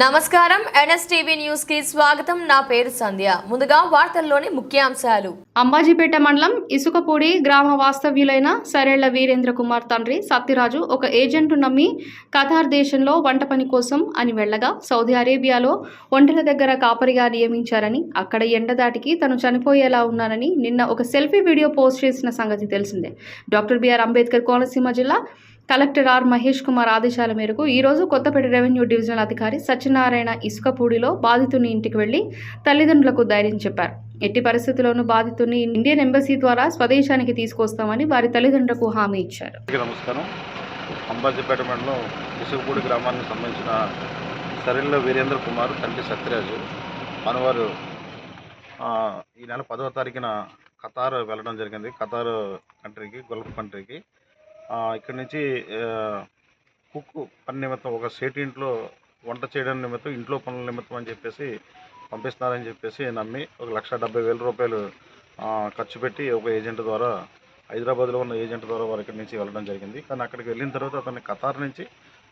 నమస్కారం. ఎన్ఎస్టీవీ న్యూస్కి స్వాగతం. నా పేరు సంధ్య. ముందుగా వార్తల్లోని ముఖ్యాంశాలు. అంబాజీపేట మండలం ఇసుకపూడి గ్రామ వాస్తవ్యులైన సరేళ్ళ వీరేంద్ర కుమార్ తండ్రి సత్యరాజు ఒక ఏజెంట్ నమ్మి ఖతార్ దేశంలో వంట పని కోసం అని వెళ్ళగా సౌదీ అరేబియాలో ఒంటెల దగ్గర కాపరిగా నియమించారని అక్కడ ఎండదాటికి తను చనిపోయేలా ఉన్నానని నిన్న ఒక సెల్ఫీ వీడియో పోస్ట్ చేసిన సంగతి తెలిసిందే. డాక్టర్ బిఆర్ అంబేద్కర్ కోనసీమ జిల్లా కలెక్టర్ ఆర్ మహేష్ కుమార్ ఆదేశాల మేరకు ఈరోజు కొత్తపేట రెవెన్యూ డివిజనల్ అధికారి సత్యనారాయణ ఇసుకపూడిలో బాధితుని ఇంటికి వెళ్ళి తల్లిదండ్రులకు ధైర్యం చెప్పారు. ఎట్టి పరిస్థితుల్లోనూ బాధితుని ఇండియన్ ఎంబసీ ద్వారా స్వదేశానికి తీసుకొస్తామని వారి తల్లిదండ్రులకు హామీ ఇచ్చారు. నమస్కారం. అంబాజీపేట మండలం ఇసుకపూడి గ్రామానికి సంబంధించిన సరిల్ల వీరేంద్ర కుమార్ తండ్రి సత్యరాజు మనవారు ఈ నెల పదవ తారీఖున ఖతార్ వెళ్ళడం జరిగింది. ఖతార్ కంట్రీకి గల్ఫ్ కంట్రీకి. ఇక్కడి నుంచి కుక్ పని నిమిత్తం ఒక సేటి ఇంట్లో వంట చేయడం నిమిత్తం ఇంట్లో పనుల నిమిత్తం అని చెప్పేసి పంపిస్తున్నారని చెప్పేసి నమ్మి ఒక లక్ష డెబ్బై వేల రూపాయలు ఖర్చు పెట్టి ఒక ఏజెంట్ ద్వారా హైదరాబాద్లో ఉన్న ఏజెంట్ ద్వారా వారు ఇక్కడి నుంచి వెళ్ళడం జరిగింది. కానీ అక్కడికి వెళ్ళిన తర్వాత అతన్ని ఖతార్ నుంచి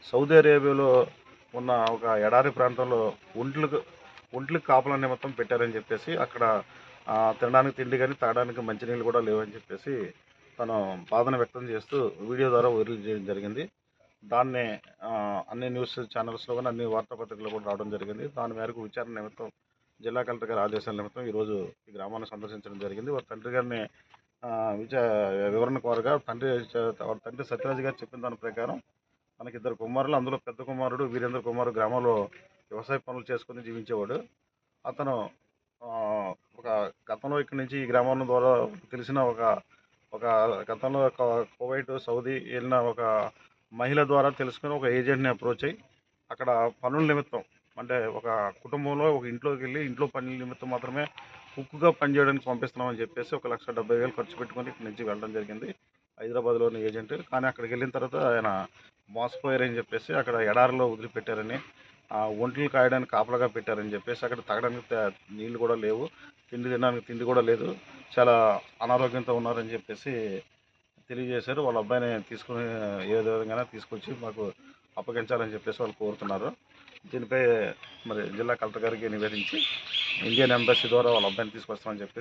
సౌదీ అరేబియాలో ఉన్న ఒక ఎడారి ప్రాంతంలో ఒంట్లకు ఒంట్లకు కాపలా నిమిత్తం పెట్టారని చెప్పేసి అక్కడ తినడానికి తిండి కానీ తాగడానికి మంచినీళ్ళు కూడా లేవని చెప్పేసి తను బాధను వ్యక్తం చేస్తూ వీడియో ద్వారా వదిలి చేయడం జరిగింది. దాన్ని అన్ని న్యూస్ ఛానల్స్లో కానీ అన్ని వార్తాపత్రికల్లో కూడా రావడం జరిగింది. దాని మేరకు విచారణ నిమిత్తం జిల్లా కలెక్టర్ గారి ఆదేశాల నిమిత్తం ఈరోజు ఈ గ్రామాన్ని సందర్శించడం జరిగింది. వారి తండ్రి గారిని ఆ, విచా వివరణ కోరగా తండ్రి వారి తండ్రి సత్యరాజ్ గారు చెప్పిన దాని ప్రకారం మనకి ఇద్దరు కుమారులు అందులో పెద్ద కుమారుడు వీరేంద్ర కుమార్ గ్రామంలో వ్యవసాయ పనులు చేసుకుని జీవించేవాడు. అతను ఒక గతంలో ఇక్కడి నుంచి ఈ గ్రామం ద్వారా తెలిసిన ఒక ఒక గతంలో ఒక కువైట్ సౌదీ వెళ్ళిన ఒక మహిళ ద్వారా తెలుసుకుని ఒక ఏజెంట్ని అప్రోచ్ అయ్యి అక్కడ పనుల నిమిత్తం అంటే ఒక కుటుంబంలో ఒక ఇంట్లోకి వెళ్ళి ఇంట్లో పనుల నిమిత్తం మాత్రమే కుక్కుగా పనిచేయడానికి పంపిస్తున్నామని చెప్పేసి ఒక లక్ష డెబ్బై వేలు ఖర్చు పెట్టుకొని ఇక్కడి నుంచి వెళ్ళడం జరిగింది. హైదరాబాద్లోని ఏజెంట్. కానీ అక్కడికి వెళ్ళిన తర్వాత ఆయన మోసపోయారని చెప్పేసి అక్కడ ఎడారిలో వదిలిపెట్టారని ఒంట్లు కాయడానికి కాపలాగా పెట్టారని చెప్పేసి అక్కడ తాగడానికి నీళ్ళు కూడా లేవు. తిండి తినడానికి తిండి కూడా లేదు. చాలా అనారోగ్యంతో ఉన్నారని చెప్పేసి తెలియజేశారు. వాళ్ళ అబ్బాయిని తీసుకుని ఏ విధంగా తీసుకొచ్చి మాకు అప్పగించాలని చెప్పేసి వాళ్ళు కోరుతున్నారు. దీనిపై మరి జిల్లా కలెక్టర్ గారికి నివేదించి ఇండియన్ ఎంబసీ ద్వారా వాళ్ళ అబ్బాయిని తీసుకొస్తామని చెప్పేసి